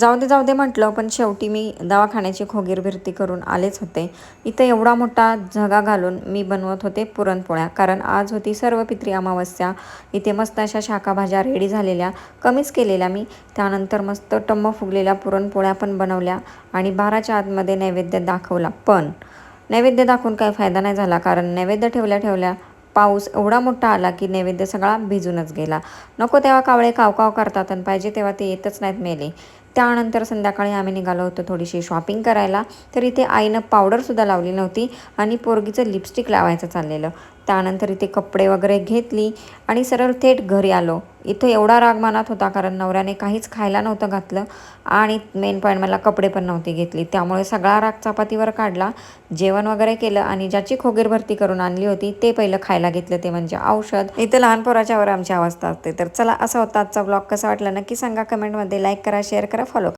जाऊ दे जाऊ दे म्हटलं पण शेवटी मी दवाखान्याची खोगीरभिरती करून आलेच होते. इथं एवढा मोठा झगा घालून मी बनवत होते पुरणपोळ्या. कारण आज होती सर्व पित्री अमावस्या. इथे मस्त अशा शाखाभाज्या रेडी झालेल्या कमीच केलेल्या मी. त्यानंतर मस्त टम्म फुगलेल्या पुरणपोळ्या पण बनवल्या आणि बाराच्या आतमध्ये नैवेद्य दाखवला. पण नैवेद्य दाखवून काही फायदा नाही झाला. कारण नैवेद्य ठेवल्या ठेवल्या पाऊस एवढा मोठा आला की नैवेद्य सगळा भिजूनच गेला. नको तेव्हा कावळे कावकाव करतात आणि पाहिजे तेव्हा ते येतच नाहीत मेले. त्यानंतर संध्याकाळी आम्ही निघालो होतो थोडीशी शॉपिंग करायला. तर इथे आईनं पावडरसुद्धा लावली नव्हती आणि पोरगीचं लिपस्टिक लावायचं चाललेलं. त्यानंतर इथे कपडे वगैरे घेतली आणि सरळ थेट घरी आलो. इथं एवढा राग मनात होता कारण नवऱ्याने काहीच खायला नव्हतं घातलं आणि मेन पॉईंट मला कपडे पण नव्हते घेतली. त्यामुळे सगळा राग चपातीवर काढला. जेवण वगैरे केलं आणि ज्याची खोगीर भरती करून आणली होती ते पहिलं खायला घेतलं ते म्हणजे औषध. इथं लहान पोराच्यावर आमची अवस्था असते. तर चला असा होता आजचा ब्लॉग कसा वाटला नक्की सांगा. कमेंटमध्ये लाईक करा शेअर करा. encéfalo